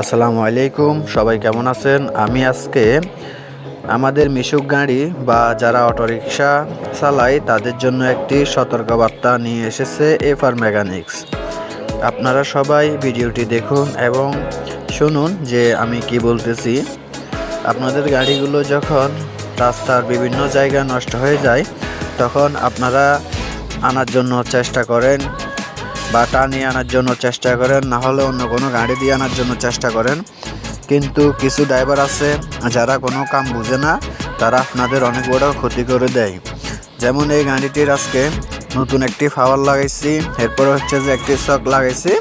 আসসালামু আলাইকুম, সবাই কেমন আছেন? আমি আজকে আমাদের মিশুক গাড়ি বা যারা অটোরিকশা চালায়, তাদের জন্য একটি সতর্কবার্তা নিয়ে এসেছে এফআর মেকানিক্স আপনারা সবাই ভিডিওটি দেখুন এবং শুনুন যে আমি কি বলতেছি। আপনাদের গাড়িগুলো যখন রাস্তার বিভিন্ন জায়গায় নষ্ট হয়ে যায়, তখন আপনারা আনার জন্য চেষ্টা করেন বা টানিয়ে আনার জন্য চেষ্টা করেন, না হলে অন্য কোনো গাড়ি দিয়ে আনার জন্য চেষ্টা করেন। কিন্তু কিছু ড্রাইভার আছে, যারা কোনো কাম বুঝে না, তারা আপনাদের অনেক বড় ক্ষতি করে দেয়। যেমন এই গাড়িটির আজকে নতুন একটি ফাওয়ার লাগাইছি, এরপরে হচ্ছে যে একটি শক লাগাইছি।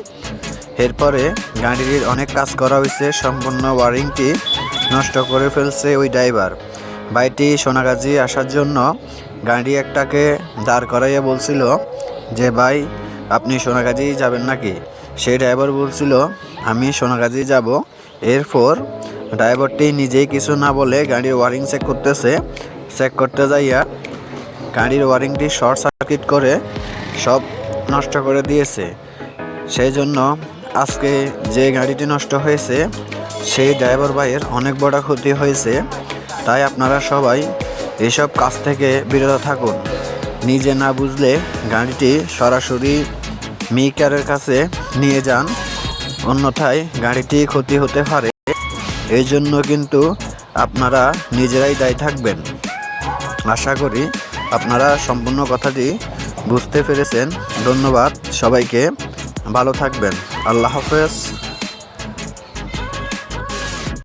এরপরে গাড়িটির অনেক কাজ করা হয়েছে সম্পূর্ণ ওয়ারিংটি নষ্ট করে ফেলছে ওই ড্রাইভার। বাইটি সোনাগাজী আসার জন্য গাড়ি একটাকে দাঁড় করাইয়া বলছিল যে, ভাই আপনি সোনাগাজী যাবেন নাকি? সেই ড্রাইভার বলছিল, আমি সোনাগাজী যাব। এরপর ড্রাইভারটি নিজেই কিছু না বলে গাড়ির ওয়ারিং চেক করতেছে। চেক করতে যাইয়া গাড়ির ওয়ারিংটি শর্ট সার্কিট করে সব নষ্ট করে দিয়েছে। সেই জন্য আজকে যে গাড়িটি নষ্ট হয়েছে, সেই ড্রাইভার ভাইয়ের অনেক বড় ক্ষতি হয়েছে। তাই আপনারা সবাই এসব কাজ থেকে বিরত থাকুন। নিজে না বুঝলে গাড়িটি সরাসরি মিকারের কাছে নিয়ে যান। অন্যথায় গাড়িটি ক্ষতি হতে পারে। এই জন্য কিন্তু আপনারা নিজেরাই দায়ী থাকবেন। আশা করি আপনারা সম্পূর্ণ কথাটি বুঝতে পেরেছেন। ধন্যবাদ সবাইকে। ভালো থাকবেন। আল্লাহ হাফেজ।